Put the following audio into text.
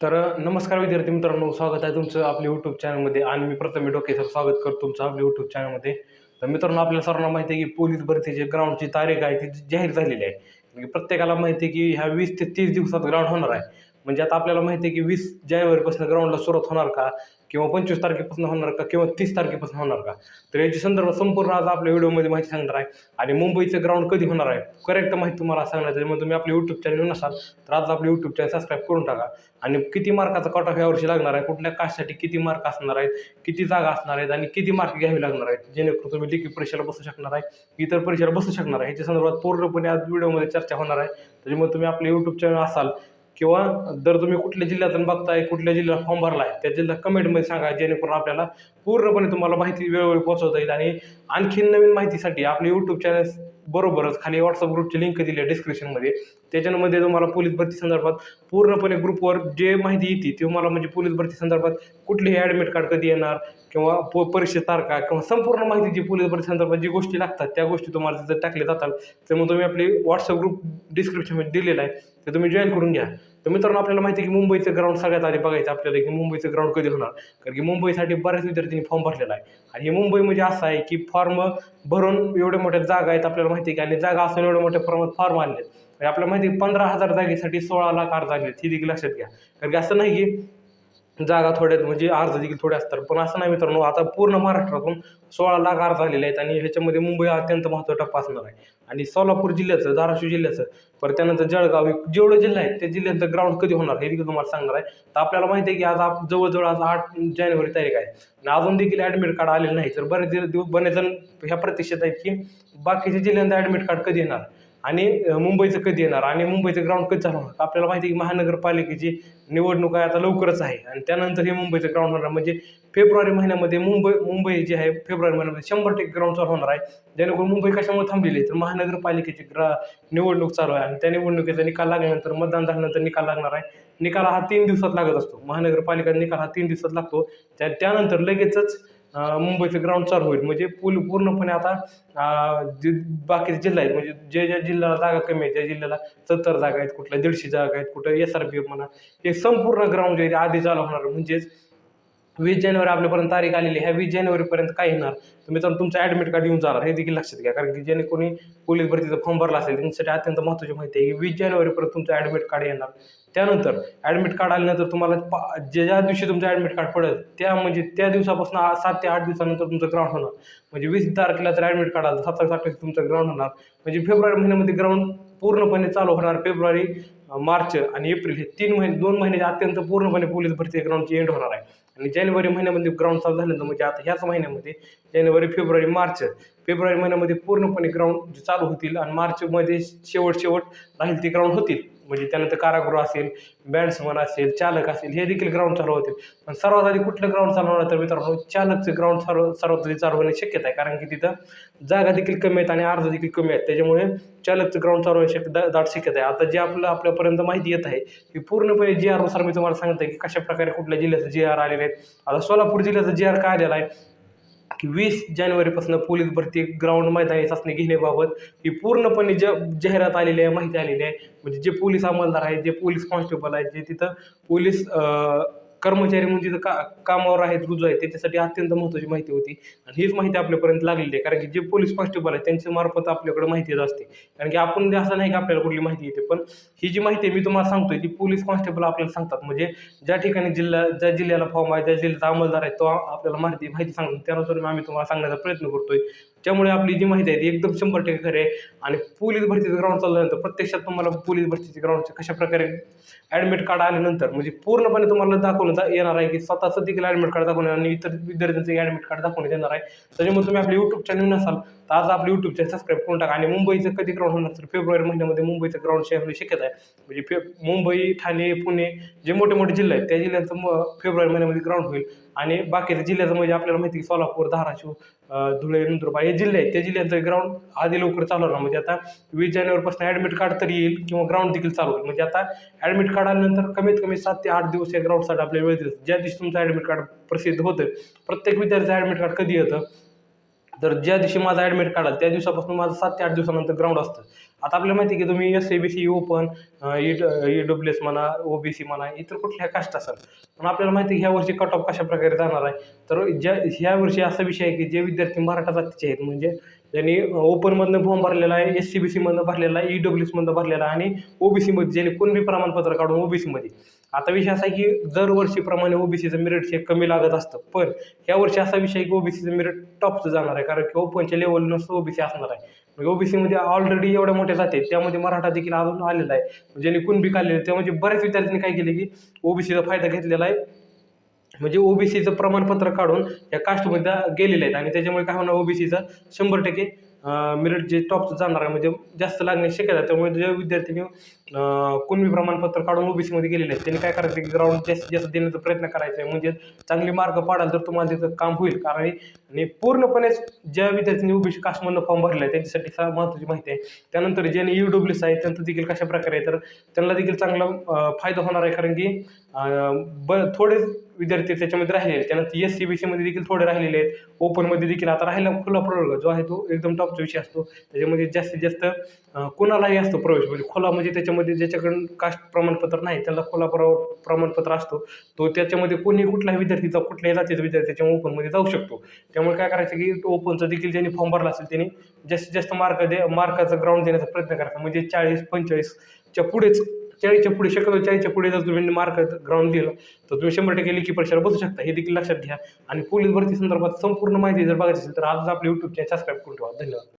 तर नमस्कार विद्यार्थी मित्रांनो स्वागत आहे तुमचं आपल्या यूट्यूब चॅनलमध्ये आणि मी प्रथम डोके सर स्वागत करतो तुमचं आपल्या यूट्यूब चॅनलमध्ये तर मित्रांनो आपल्या सर्वांना माहिती आहे की पोलीस भरतीची ग्राउंडची तारीख आहे ती जाहीर झालेली आहे. म्हणजे प्रत्येकाला माहिती आहे की ह्या वीस ते तीस दिवसात ग्राउंड होणार आहे. म्हणजे आता आपल्याला माहिती आहे की वीस जानेवारीपासून ग्राउंडला सुरुवात होणार का? किंवा पंचवीस तारखेपासून होणार का किंवा तीस तारखेपासून होणार का? तर याची संदर्भात संपूर्ण आज आपल्या व्हिडिओमध्ये माहिती सांगणार आहे. आणि मुंबईचं ग्राउंड कधी होणार आहे? करेक्ट माहिती तुम्हाला सांगणार मग तुम्ही आपले यूट्यूब चॅनल नसाल तर आज आपले यूट्यूब चॅनल सबस्क्राईब करून टाका. आणि किती मार्काचा कट ऑफ यावर्षी लागणार आहे? कुठल्या कास्टसाठी किती मार्क असणार आहेत? किती जागा असणार आहेत? आणि किती मार्क घ्यावी लागणार आहेत? जेणेकरून तुम्ही लिखित परीक्षेला बसू शकणार आहे इतर परीक्षेला बसू शकणार आहे. ह्याच्या संदर्भात पूर्णपणे आज व्हिडिओमध्ये चर्चा होणार आहे. त्याच्यामुळे तुम्ही आपले यूट्यूब चॅनल असाल किंवा जर तुम्ही कुठल्या जिल्ह्यातून बघताय कुठल्या जिल्ह्यात फॉर्म भरला आहे त्या जिल्हा कमेंटमध्ये सांगा जेणेकरून आपल्याला पूर्णपणे तुम्हाला माहिती वेळोवेळी पोहोचवता येईल आणि आणखीन नवीन माहितीसाठी आपले यूट्यूब चॅनल बरोबरच खाली व्हॉट्सअप ग्रुपची लिंक दिली आहे डिस्क्रिप्शनमध्ये त्याच्यामध्ये तुम्हाला पोलीस भरती संदर्भात पूर्णपणे ग्रुपवर जे माहिती येते ते तुम्हाला म्हणजे पोलीस भरती संदर्भात कुठलीही ॲडमिट कार्ड कधी येणार किंवा प परीक्षे तारखा किंवा संपूर्ण माहिती जी पोलीस भरती संदर्भात जी गोष्टी लागतात त्या गोष्टी तुम्हाला तिथं टाकल्या जातात. त्यामुळे तुम्ही आपली व्हॉट्सअप ग्रुप डिस्क्रिप्शनमध्ये दिलेला आहे ते तुम्ही जॉईन करून घ्या. तर मित्रांनो आपल्याला माहिती आहे की मुंबईचं ग्राउंड सगळ्यात आधी बघायचं आपल्याला की मुंबईचं ग्राउंड कधी होणार? कारण की मुंबईसाठी बऱ्याच विद्यार्थ्यांनी फॉर्म भरलेला आहे. आणि हे मुंबई म्हणजे असं आहे की फॉर्म भरून एवढ्या मोठ्या जागा आहेत आपल्याला माहिती आहे की आणि जागा असून एवढ्या मोठ्या प्रमाणात फॉर्म आणले आणि आपल्याला माहिती आहे पंधरा हजार जागेसाठी सोळा लाख अर्ज आले ही देखील लक्षात घ्या. कारण की असं नाही की जागा थोड्या म्हणजे अर्ज देखील थोडे असतात. पण असं नाही मित्रांनो आता पूर्ण महाराष्ट्रातून सोळा लाख अर्ज झालेले आहेत आणि ह्याच्यामध्ये मुंबई हा अत्यंत महत्त्वाचा टप्पा असणार आहे. आणि सोलापूर जिल्ह्याचं धाराशिव जिल्ह्याचं परत त्यानंतर जळगाव हे जेवढे जिल्हे आहेत त्या जिल्ह्यांचं ग्राउंड कधी होणार हे देखील तुम्हाला सांगणार आहे. तर आपल्याला माहिती आहे की आज आप जवळजवळ आज आठ जानेवारी तारीख आहे. आणि अजून देखील ॲडमिट कार्ड आलेलं नाही तर बरेच दिवस बरेच जण ह्या प्रतीक्षेत आहेत की बाकीच्या जिल्ह्यांचं ॲडमिट कार्ड कधी येणार? आणि मुंबईचं कधी येणार? आणि मुंबईचं ग्राउंड कधी चालू होणार? आपल्याला माहिती आहे की महानगरपालिकेची निवडणूक आहे आता लवकरच आहे. आणि त्यानंतर हे मुंबईचं ग्राउंड होणार. म्हणजे फेब्रुवारी महिन्यामध्ये मुंबई मुंबई जे आहे फेब्रुवारी महिन्यामध्ये शंभर टक्के ग्राउंड चालू होणार आहे. जेणेकरून मुंबई कशामुळे थांबलेली आहे? तर महानगरपालिकेची ग्रा निवडणूक चालू आहे. आणि त्या निवडणुकीचा निकाल लागल्यानंतर मतदान झाल्यानंतर निकाल लागणार आहे. निकाल हा तीन दिवसात लागत असतो. महानगरपालिका निकाल हा तीन दिवसात लागतो. त्या त्यानंतर लगेचच मुंबईचं ग्राउंड चालू होईल. म्हणजे पूल पूर्णपणे आता जे बाकीचे जिल्हा आहेत म्हणजे जे ज्या जिल्ह्याला जागा कमी आहे त्या जिल्ह्याला सत्तर जागा आहेत कुठल्या दीडशे जागा आहेत कुठं एस आर पी एफ म्हणा हे संपूर्ण ग्राउंड जे आहे ते आधी चालू होणार. म्हणजेच वीस जानेवारी आपल्यापर्यंत तारीख आलेली आहे. ह्या वीस जानेवारीपर्यंत काय येणार तुम्ही तर तुमचं ॲडमिट कार्ड येऊन जाणार. हे देखील लक्षात घ्या. कारण की ज्याने कोणी पोलीस भरतीचा फॉर्म भरला असेल त्यांच्यासाठी अत्यंत महत्त्वाची माहिती आहे की वीस जानेवारीपर्यंत तुमचं ॲडमिट कार्ड येणार. त्यानंतर ॲडमिट कार्ड आल्यानंतर तुम्हाला पा ज्या ज्या दिवशी तुमचं ॲडमिट कार्ड पडेल त्या म्हणजे त्या दिवसापासून आ- सात ते आठ दिवसानंतर तुमचं ग्राउंड होणार. म्हणजे वीस तारखेला जर ॲडमिट कार्ड आलं सत्तावीस अठ्ठावीस तुमचं ग्राउंड होणार. म्हणजे फेब्रुवारी महिन्यामध्ये ग्राउंड पूर्णपणे चालू होणार. फेब्रुवारी मार्च आणि एप्रिल हे तीन महिने दोन महिन्याचे अत्यंत पूर्णपणे पोलीस भरती ग्राउंडची एंड होणार आहे. आणि जानेवारी महिन्यामध्ये ग्राउंड चालू झाल्यानंतर म्हणजे आता ह्याच महिन्यामध्ये जानेवारी फेब्रुवारी मार्च फेब्रुवारी महिन्यामध्ये पूर्णपणे ग्राउंड चालू होतील आणि मार्चमध्ये शेवट शेवट राहील ते ग्राउंड होतील. म्हणजे त्यानंतर कारागृह असेल बॅट्समन असेल चालक असेल हे देखील ग्राउंड चालू होतील. पण सर्वात आधी कुठलं ग्राउंड चालू तर मित्रांनो चालकचं ग्राउंड चालव सर्वात आधी चालू शक्यता आहे. कारण की तिथं जागा देखील कमी आहेत आणि अर्ज देखील कमी आहेत. त्याच्यामुळे चालकचं ग्राउंड चालू होण्याची शक्य दाट शक्यता आहे. आता जे आपलं आपल्यापर्यंत माहिती येत आहे की पूर्णपणे जी आरनुसार मी तुम्हाला सांगत आहे की कशा प्रकारे कुठल्या जिल्ह्याचं जी आर आलेले आहेत आता सोलापूर जिल्ह्याचं जी आर काय आलेला आहे. की वीस जानेवारीपासून पोलीस भरती ग्राउंड मैदानी चाचणी घेण्याबाबत ही पूर्णपणे ज जाहिरात आलेली आहे माहिती आलेली आहे. म्हणजे जे पोलीस अंमलदार आहेत जे पोलीस कॉन्स्टेबल आहेत जे तिथं पोलीस कर्मचारी म्हणजे तिथं का कामावर आहेत रुजू आहेत त्याच्यासाठी अत्यंत महत्त्वाची माहिती होती. आणि हीच माहिती आपल्यापर्यंत लागलेली आहे. कारण की जे पोलीस कॉन्स्टेबल आहेत त्यांच्या मार्फत आपल्याकडे माहिती येत असते. कारण की आपण असं नाही की आपल्याला कुठली माहिती येते पण ही जी माहिती आहे मी तुम्हाला सांगतोय ती पोलीस कॉन्स्टेबल आपल्याला सांगतात. म्हणजे ज्या ठिकाणी जिल्हा ज्या जिल्ह्याला फॉर्म आहे ज्या जिल्ह्याचा अंमलदार आहे तो आपल्याला माहिती माहिती सांगतो त्यानुसार आम्ही तुम्हाला सांगण्याचा प्रयत्न करतोय. त्यामुळे आपली जी माहिती आहे ती एकदम शंभर टक्के खरे आहे. आणि पोलीस भरतीचं ग्राउंड चालल्यानंतर प्रत्यक्षात तुम्हाला पोलीस भरतीचे ग्राउंडचे कशा प्रकारे ॲडमिट कार्ड आल्यानंतर म्हणजे पूर्णपणे तुम्हाला दाखवण्यात येणार आहे की स्वतःचं देखील ॲडमिट कार्ड दाखवणार आणि इतर विद्यार्थ्यांचे ॲडमिट कार्ड दाखवण्यात येणार आहे. त्याच्यामुळे तुम्ही आपले यूट्यूब चॅनल नसाल तर आज आपलं यूट्यूब चॅनल सबस्क्राईब करून टाका. आणि मुंबईचं कधी ग्राउंड होणार तर फेब्रुवारी महिन्यामध्ये मुंबईचं ग्राउंड शेअर होणे शक्यता आहे. म्हणजे फे मुंबई ठाणे पुणे जे मोठे मोठे जिल्हे आहेत त्या जिल्ह्यांचं म फेब्रुवारी महिन्यामध्ये ग्राउंड होईल. आणि बाकीच्या जिल्ह्याचं म्हणजे आपल्याला माहिती आहे की सोलापूर धाराशिव धुळे नंदुरबार हे जिल्हे आहेत. त्या जिल्ह्यांचं ग्राउंड आधी लवकर चालू होणार. म्हणजे आता वीस जानेवारीपासून ॲडमिट कार्ड तरी येईल किंवा ग्राउंड देखील चालू होईल. म्हणजे आता ॲडमिट कार्ड आल्यानंतर कमीत कमी सात ते आठ दिवस या ग्राउंडसाठी आपल्याला वेळ दिला ज्या दिवशी तुमचं ॲडमिट कार्ड प्रसिद्ध होतं प्रत्येक विद्यार्थ्याचं ॲडमिट कार्ड कधी येतं? तर ज्या दिवशी माझा ॲडमिट काढाल त्या दिवसापासून माझं सात ते आठ दिवसानंतर ग्राउंड असतं. आता आपल्याला माहिती आहे की तुम्ही S C B C open E E W S म्हणा ओ बी सी म्हणा इतर कुठल्या कास्ट असाल. पण आपल्याला माहिती आहे की ह्या वर्षी कट ऑफ कशा प्रकारे जाणार आहे? तर ज्या ह्या वर्षी असा विषय आहे की जे विद्यार्थी मराठा जातीचे आहेत म्हणजे ज्यांनी ओपनमधनं फॉर्म भरलेला आहे एस सी बी सीमधनं भरलेला आहे ई डब्ल्यू सीमधनं भरलेला आहे आणि ओ बी सीमध्ये ज्यांनी कोणबी प्रमाणपत्र काढून ओ बी सीमध्ये आता विषय असा आहे की दरवर्षीप्रमाणे ओ बी सीचं मेरिट चेक कमी लागत असतं पण ह्या वर्षी असा विषय आहे की ओ बी सीचं मेरिट टॉपचं जाणार आहे कारण की ओपनच्या लेवलनुसार ओ बी सी असणार आहे. म्हणजे ओ बी सीमध्ये ऑलरेडी एवढ्या मोठ्या जाते त्यामध्ये मराठा देखील अजून आलेला आहे. ज्यांनी कुणबी काढलेलं आहे त्यामध्ये बऱ्याच विद्यार्थ्यांनी काय केले की ओ बी सीचा फायदा घेतलेला आहे. म्हणजे ओबीसीचं प्रमाणपत्र काढून या कास्टमध्ये गेलेले आहेत. आणि त्याच्यामुळे काय होणार ओबीसीचं शंभर टक्के मेरिट जे टॉपचं जाणार आहे म्हणजे जास्त लागण्याची शक्यता आहे. त्यामुळे ज्या विद्यार्थ्यांनी कुणबी प्रमाणपत्र काढून ओबीसीमध्ये गेलेले आहेत त्यांनी काय करायचं की ग्राउंड जास्तीत जास्त देण्याचा प्रयत्न करायचा आहे. म्हणजे चांगले मार्क पाडाल तर तुम्हाला त्याचं काम होईल. कारण आणि पूर्णपणेच ज्या विद्यार्थ्यांनी ओबीसी कास्टमधनं फॉर्म भरला आहे त्यांच्यासाठी सा महत्त्वाची माहिती आहे. त्यानंतर ज्यांनी यू डब्ल्यू एस आहे त्यांचं देखील कशा प्रकारे आहे तर त्यांना देखील चांगला फायदा होणार आहे. कारण की ब थोडेच विद्यार्थी त्याच्यामध्ये राहिलेले त्यानंतर एस सी बी सीमध्ये देखील थोडे राहिलेले आहेत. ओपनमध्ये देखील आता राहिला खुला प्रवर्ग जो आहे तो एकदम टॉपचा विषय असतो. त्याच्यामध्ये जास्तीत जास्त कोणालाही असतो प्रवेश. म्हणजे खुला म्हणजे त्याच्यामध्ये ज्याच्याकडून कास्ट प्रमाणपत्र नाही त्याला खुला प्र प्रमाणपत्र असतो. तो त्याच्यामध्ये कोणी कुठलाही विद्यार्थीचा कुठल्याही जातीचा विद्यार्थी त्याच्यामुळे ओपनमध्ये जाऊ शकतो. त्यामुळे काय करायचं की ओपनचं देखील ज्यांनी फॉर्म भरला असेल त्यांनी जास्तीत जास्त मार्क दे मार्काचा ग्राउंड देण्याचा प्रयत्न करायचा. म्हणजे चाळीस पंचेचाळीसच्या पुढेच चाळीसच्या पुढे शक्यतो चाळीसच्या पुढे जर तुम्ही मार्क ग्राउंड दिलं तर तुम्ही शंभर टक्के लेखी परीक्षेला बसू शकता. हे देखील लक्षात घ्या. आणि पोलीस भरती संदर्भात संपूर्ण माहिती जर बघायची असेल तर आज आपल्या यूट्यूब चॅनल सबस्क्राईब करून ठेवा. धन्यवाद.